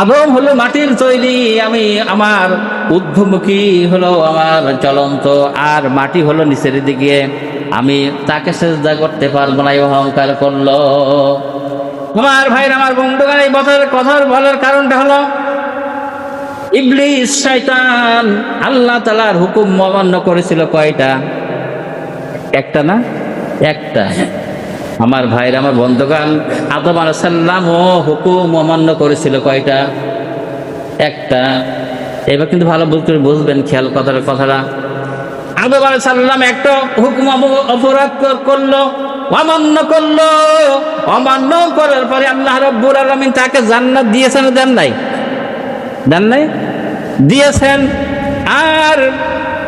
আদম হলো মাটির তৈরি, আমি আমার ঊর্ধ্বমুখী হলো আমার চলন্ত আর মাটি হলো নিচের দিকে। আমি তাকে সেজদা করতে পারব না অহংকার করল। আমার ভাইর আমার বন্ধুগান এই কথার কথার বলার কারণটা হলো, ইবলিস, শয়তান আল্লাহ তালার হুকুম অমান্য করেছিল কয়টা? একটা না? একটা। আমার ভাইরা আমার বন্ধুগান আদম আলাইসাল্লাম ও হুকুম অমান্য করেছিল কয়টা? একটা। এবার কিন্তু ভালো বলতে বুঝবেন খেয়াল কথাটা কথাটা। আদম আলাইসাল্লাম একটা হুকুম অপরাধ করল, অমান্য করল। অমান্য করার পরে আল্লাহ রব্বুর আলমিন তাকে জান্নাত দিয়েছেন দেন নাই? দেন নাই? দিয়েছেন। আর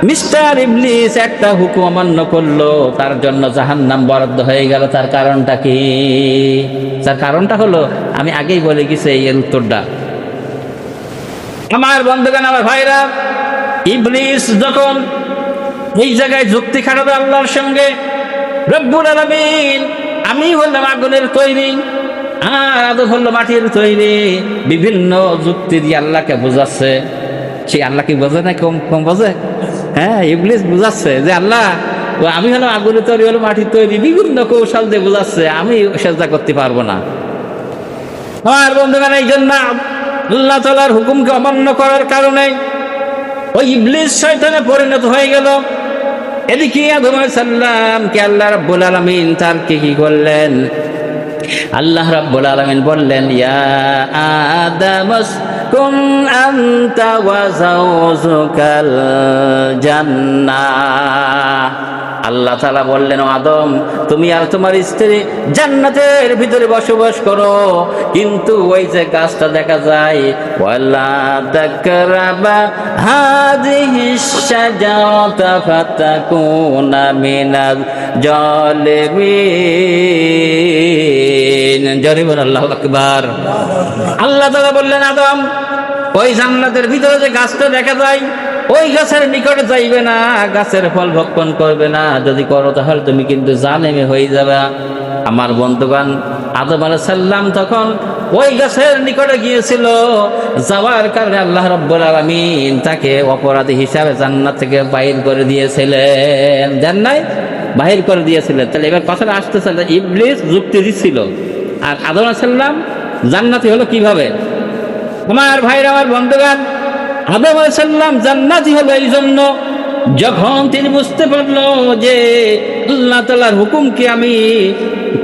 মিস্টার ইবলিস একটা হুকুম অমান্য করল, তার জন্য জাহান্নাম বরাদ্দ হয়ে গেল। তার কারণটা কি? তার কারণটা হলো, আমি আগেই বলে গেছি এই এর উত্তরটা। আমার বন্ধুগান আমার ভাইরা, ইবলিস যখন এই জায়গায় যুক্তি খাটাবে আল্লাহর সঙ্গে, রব্বুল আলামিন, আমি হলাম আগুনের তৈরি, আর আদম হলো মাটির তৈরি। বিভিন্ন যুক্তি দিয়ে আল্লাহকে বোঝাচ্ছে। সে আল্লাহ কি বোঝে না কম কম বোঝে? হ্যাঁ ইবলিস বুঝাচ্ছে যে আল্লাহ, আমি হলো আগুনের তৈরি হলো, মাটির তৈরি, বিভিন্ন কৌশল দিয়ে বোঝাচ্ছে, আমি সেজদা করতে পারব না। আমার বন্ধুগণ, এই জন্য আল্লাহ তালার হুকুমকে অমান্য করার কারণে ওই ইবলিস শয়তানে পরিণত হয়ে গেল। এদিকে আদম সাল্লাম কে আল্লাহ রাব্বুল আলামিন তার কি কি করলেন? আল্লাহ রাব্বুল আলামিন বললেন, ইয়া আদম আনতা ওয়া যাওজুকাল জান্নাহ। আল্লাহ তালা বললেন, "ও আদম, তুমি আর তোমার স্ত্রী জান্নাতের ভিতরে বসবাস করো। কিন্তু ওই যে গাছটা দেখা যায়, ওয়ালা তাকরাবা হাদিহি শাজারাতা ফাতাকুনা মিনাল জালিমিন। জোরে বল আল্লাহু আকবার। আল্লাহ তাআলা বললেন, আদম ওই জান্নাতের ভিতরে যে গাছটা দেখা যায়, ওই গাছের নিকটে যাইবে না, গাছের ফল ভক্ষণ করবে না। যদি করো তাহলে তুমি কিন্তু জালেমে হয়ে যাবে। আমার বন্ধুগান আদম আলাইহিস সাল্লাম তখন ওই গাছের নিকটে গিয়েছিল। যাওয়ার কারণে আল্লাহ রব্বুল আলামিন তাকে অপরাধী হিসাবে জান্নাত থেকে বাইর করে দিয়েছিলেন। দেন নাই? বাহির করে দিয়েছিলেন। তাহলে এবার কথাটা আসতেছে যে ইবলিস যুক্তি দিচ্ছিল। আর আদম আলাইহিস সাল্লাম জান্নাতি হলো কীভাবে? আমার ভাইরা আমার বন্ধুগান আদম আলাইসাল্লাম জান্নাতি হলো এই জন্য যখন তিনি বুঝতে পারল যে আল্লাহ তালার হুকুমকে আমি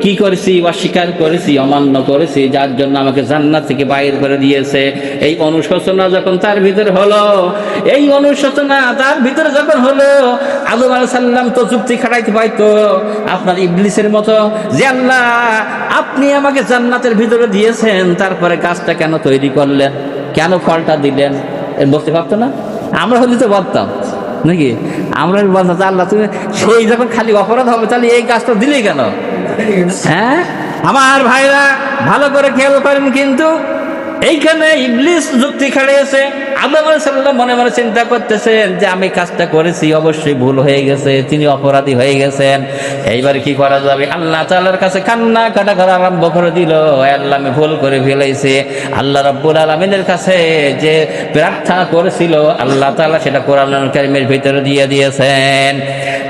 কি করেছি অস্বীকার করেছি, অমান্য করেছি, যার জন্য আমাকে জান্নাত থেকে বাইর করে দিয়েছে, এই অনুশোচনা যখন তার ভিতরে হলো, এই অনুশোচনা তার ভিতরে যখন হলো, আদম আলাহ সাল্লাম তো যুক্তি খাটাইতে পাইতো আপনার ইবলিসের মতো যে আল্লাহ আপনি আমাকে জান্নাতের ভিতরে দিয়েছেন, তারপরে গাছটা কেন তৈরি করলেন? কেন ফলটা দিলেন? বলতে পারতো না? আমরা হলে তো বলতাম নাকি? আমরা বলতাম চাল আল্লাহ তুমি সেই যখন খালি অপরাধ হবে তাহলে এই কাজটা দিলেই কেন? হ্যাঁ? আমার ভাইরা ভালো করে খেয়াল করেন কিন্তু এইখানে ইবলিস যুক্তি খাড়িয়েছে আদম সাল্লাম মনে মনে চিন্তা করতেছেন যে, আমি কাজটা করেছি, অবশ্যই ভুল হয়ে গেছে, তিনি অপরাধী হয়ে গেছেন। এইবার কি করা যাবে? আল্লাহ তাআলার কাছে কান্না কাটা করা আরম্ভ করে দিল। আল্লাহ, আমি ভুল করে ফেলেছি। আল্লাহ রাব্বুল আলামিনের কাছে যে প্রার্থনা করেছিল, আল্লাহ তাআলা সেটা কোরআন কারিমের ভিতরে দিয়ে দিয়েছেন।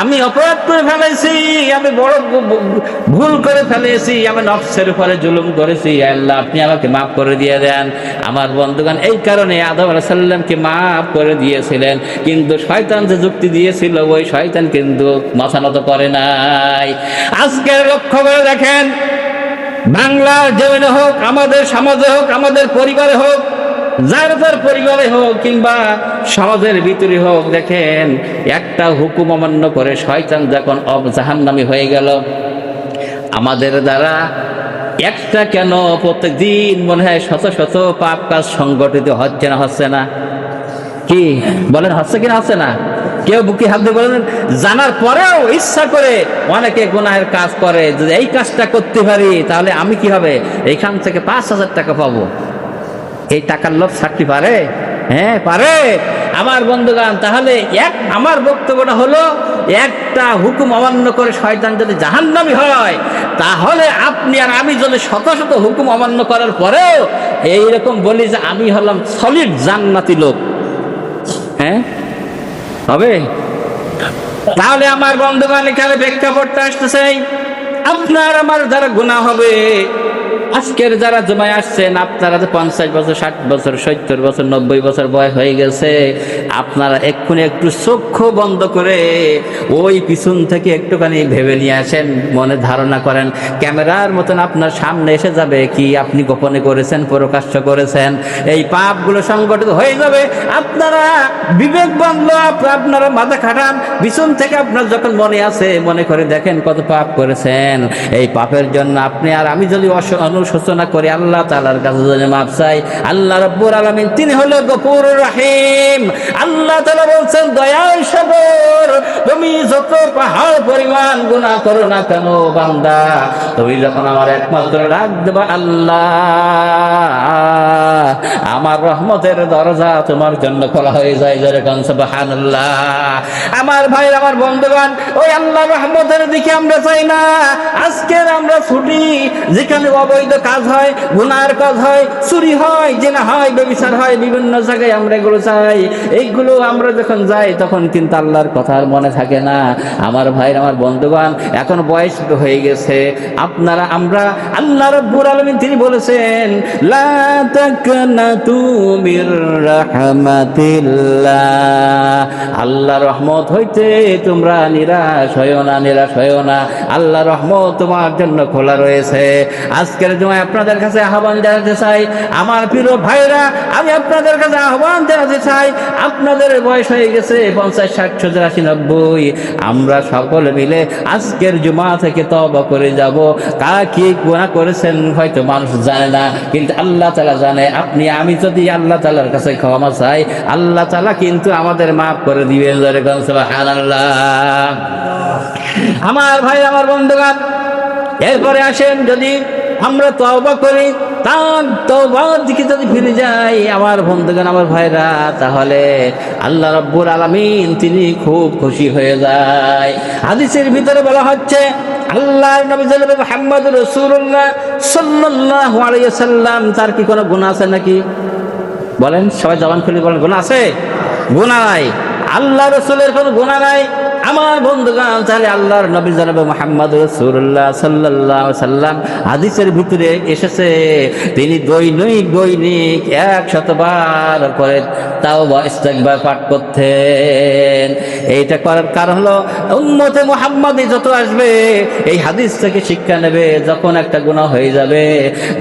আমি অপরাধ করে ফেলেছি, আমি বড় ভুল করে ফেলেছি, আমি নফসের উপরে জুলুম করেছি। আল্লাহ, আপনি আমাকে মাফ করে দিয়ে দেন। আমার বন্ধুগণ, এই কারণে আদম সাল্লামকে মাফ করে দিয়েছিলেন। কিন্তু শয়তান যে যুক্তি দিয়েছিল, ওই শয়তান কিন্তু মাথা নত করে নাই। আজকে লক্ষ্য করে দেখেন বাংলার জমিনে হোক, আমাদের সমাজে হোক, আমাদের পরিবারে হোক, যার যার পরিবারে হোক, কিংবা সমাজের ভিতরে হোক, দেখেন, একটা হুকুম অমান্য করে শয়তান যখন জাহান্নামি হয়ে গেল, আমাদের দ্বারা একটা কেন প্রত্যেকদিন মনে হয় শত শত পাপ কাজ সংগঠিত হচ্ছে না হচ্ছে না। কি? বলেন, হচ্ছে কিনা হচ্ছে না? কেউ বুকে হাত দিয়ে বলেন, জানার পরেও ইচ্ছা করে অনেকে গুনাহের কাজ করে, যদি এই কাজটা করতে পারি, তাহলে আমি কি হবে? এইখান থেকে পাঁচ হাজার টাকা পাবো। এই টাকার লোভ ছাড়তে পারে? হ্যাঁ পারে। আমার বন্ধুগান তাহলে এক, আমার বক্তব্যটা হলো, একটা হুকুম অমান্য করে শয়তান যদি জাহান্নামি হয়, তাহলে আপনি আর আমি যদি শত শত হুকুম অমান্য করার পরেও এইরকম বলি যে আমি হলাম সলিড জান্নাতি লোক। হ্যাঁ? হবে? তাহলে আমার বন্ধুগান এখানে প্রেক্ষাপটটা আসতেছে, আপনার, আমার যারা গুণা হবে। আজকের যারা জমায় আসছেন, আপনারা যে পঞ্চাশ বছর, ষাট বছর, সত্তর বছর, নব্বই বছর বয়স হয়ে গেছে, আপনারা এক্ষুনি একটু চক্ষু বন্ধ করে ওই পিছন থেকে একটুখানি ভেবে নিয়ে আসেন, মনে ধারণা করেন। ক্যামেরার মতন আপনার সামনে এসে যাবে কি আপনি গোপনে করেছেন প্রকাশ্য করেছেন। এই পাপগুলো সংগঠিত হয়ে যাবে। আপনারা বিবেক বান্ধব আপনারা মাথা খাটান। পিছন থেকে আপনার যখন মনে আছে মনে করে দেখেন কত পাপ করেছেন। এই পাপের জন্য আপনি আর আমি যদি অস- অনুশোচনা করে, আল্লাহ তালার কাছে যদি মাপ চাই, আল্লাহ রব্বুর আলমিন, তিনি হলো গফুর রাহিম। আল্লাহ তালা বলছেন, দয়াল সবর তুমি যত পাহাড় পরিমাণ গুণা করো না কেন বান্দা? তুমি যখন আমার একমাত্র রাখ দেবা আল্লাহ। আমার রহমতের দরজা তোমার জন্য খোলা হয়ে যায় যেরকম সুবহানাল্লাহ। আমার ভাই আমার বন্ধুগণ, ওই আল্লাহ রহমতের দিকে আমরা চাই না। আজকের আমরা ছুটি, যেখানে অবৈধ কাজ হয়, গুনার কাজ হয়, চুরি হয়, জেনা হয় বেবিচার হয়, বিভিন্ন জায়গায় আমরা এগুলো চাই। এইগুলো আমরা যখন যাই, তখন কিন্তু আল্লাহর কথা আর মনে থাকে না। আমার ভাই আমার বন্ধুগণ, এখন বয়স হয়ে গেছে। আপনারা, আমরা আল্লাহ রব্বুর আলমিন, তিনি বলেছেন, লা রাহমাতিল্লাহ আল্লাহ রহমত হইতে তোমরা নিরাশ হইও না, নিরাশ হইও না। আল্লাহ রহমত তোমার জন্য খোলা রয়েছে। আজকের জমায় আপনাদের কাছে আহ্বান জানাতে চাই, আমার প্রিয় ভাইরা, আমি আপনাদের কাছে আহ্বান জানাতে চাই, আপনাদের বয়স হয়ে গেছে, পঞ্চাশ, ষাট সত্তর আশি নব্বই। আমরা সকলে মিলে আজকের জুমা থেকে তবা করে যাব। কা কি গুণা করেছেন হয়তো মানুষ জানে না, কিন্তু আল্লাহ তালা জানে আপনি, আমি যদি আল্লাহ তালার কাছে ক্ষমা চাই, আল্লাহ তালা কিন্তু আমাদের মাফ করে দিবেন। আমার ভাই, আমার বন্ধুগান এরপরে আসেন যদি আমরা তওবা করি, তার তওবার দিকে যদি ফিরে যাই, আমার বন্ধুগণ, আমার ভাইরা, তাহলে আল্লাহ রব্বুর আলামিন তিনি খুব খুশি হয়ে যায়। হাদিসের ভিতরে বলা হচ্ছে, আল্লাহর নবী মুহাম্মদ রাসূলুল্লাহ সাল্লাল্লাহু আলাইহি সাল্লাম তার কি কোনো গুনাহ আছে নাকি? বলেন, সবাই জবান খুলে বলেন, গুনাহ আছে? গুনাহ নাই। আল্লাহ রসুলের কোনো গুনাহ নাই। আমার বন্ধুগান তাহলে আল্লাহর নবী জানাবে মোহাম্মদ রসুল্লাহ সাল্লাহ সাল্লাম হাদিসের ভিতরে এসেছে, তিনি দৈনিক দৈনিক এক শতবার করে তাও ইস্তেকবার পাঠ করতেন। এইটা করার কারণ হলো, উম্মতে মোহাম্মদই যত আসবে, এই হাদিস থেকে শিক্ষা নেবে, যখন একটা গুনাহ হয়ে যাবে,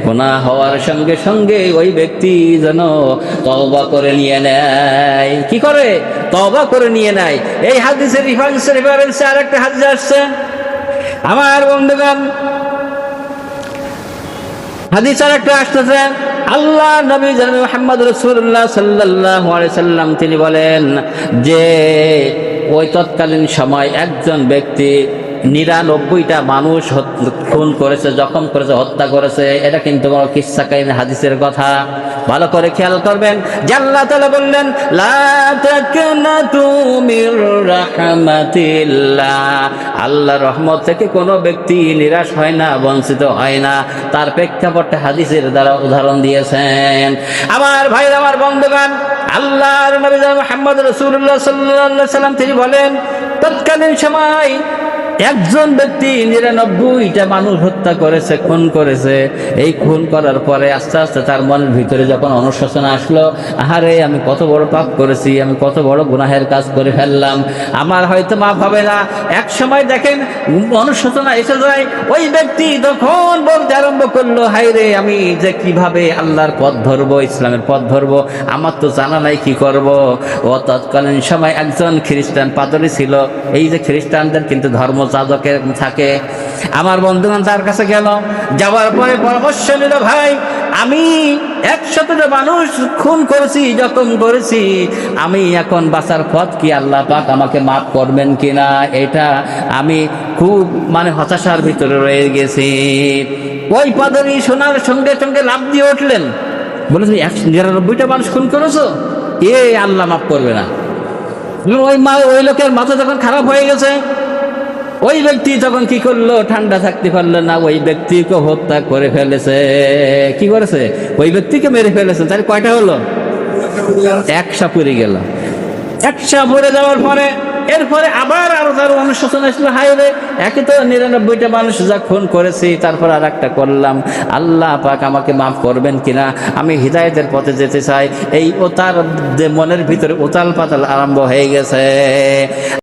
গুনাহ হওয়ার সঙ্গে সঙ্গে ওই ব্যক্তি যেন তওবা করে নিয়ে নেয়। কি করে? তওবা করে নিয়ে নেয়। এই হাদিসের রিফারেন্সে রিফারেন্সে আরেকটা হাদিস আসছে। আমার বন্ধুগণ, হাদিস আর একটা আসতেছে। আল্লাহ নবী জানাবে মোহাম্মদ রসুল্লাহ সাল্লাহ সাল্লাম, তিনি বলেন যে, ওই তৎকালীন সময় একজন ব্যক্তি নিরানব্বইটা মানুষ খুন করেছে, জখম করেছে, হত্যা করেছে। এটা কিন্তু কাহিনী হাদিসের কথা। ভালো করে খেয়াল করবেন। যে আল্লাহ তাআলা বললেন আল্লাহ রহমত থেকে কোনো ব্যক্তি নিরাশ হয় না, বঞ্চিত হয় না। তার প্রেক্ষাপটে হাদিসের দ্বারা উদাহরণ দিয়েছেন। আমার ভাই আমার বন্ধুগান আল্লাহর নবী আলাইহি সাল্লাম তিনি বলেন, তৎকালীন সময় একজন ব্যক্তি নিরানব্বইটা মানুষ হত্যা করেছে, খুন করেছে, এই খুন করার পরে আস্তে আস্তে তার মনের ভিতরে যখন অনুশোচনা আসলো, আহারে, আমি কত বড় পাপ করেছি, আমি কত বড় গুনাহের কাজ করে ফেললাম, আমার হয়তো মাপ হবে না। এক সময় দেখেন অনুশোচনা এসে যায়, ওই ব্যক্তি তখন বলতে আরম্ভ করল হাইরে আমি যে কীভাবে আল্লাহর পথ ধরবো, ইসলামের পথ ধরবো, আমার তো জানা নাই কি করব। ও তৎকালীন সময় একজন খ্রিস্টান পাদরি ছিল, এই যে খ্রিস্টানদের কিন্তু ধর্ম যাজকের থাকে। আমার বন্ধুগণ তার কাছে গেল। যাওয়ার পরে পরামর্শ নিল, ভাই, আমি একশতটা মানুষ খুন করেছি জখম করেছি। আমি এখন বাঁচার পথ কি আল্লাহ পাক আমাকে মাফ করবেন কিনা? এটা আমি খুব মানে হতাশার ভিতরে রয়ে গেছি। ওই পাদরি শোনার সঙ্গে সঙ্গে লাভ দিয়ে উঠলেন। বলে তুমি একশো নিরানব্বইটা মানুষ খুন করেছ? এ আল্লাহ মাফ করবে না। ওই মা ওই লোকের মাথা যখন খারাপ হয়ে গেছে। ওই ব্যক্তি তখন কি করল, ঠান্ডা থাকতে পারল না, ওই ব্যক্তিকে হত্যা করে ফেলেছে। কি করেছে? ওই ব্যক্তিকে মেরে ফেলেছে। তার কয়টা হলো? একশা পড়ে গেল। একশা পড়ে যাওয়ার পরে, এরপরে আবার আরও তার অনুশোচনা আসলো হাই রে, একে তো নিরানব্বইটা মানুষ যা খুন করেছি, তারপর আর একটা করলাম। আল্লাহ পাক আমাকে মাফ করবেন কিনা? আমি হৃদায়তের পথে যেতে চাই। এই ও তার মনের ভিতরে উতাল পাতাল আরম্ভ হয়ে গেছে।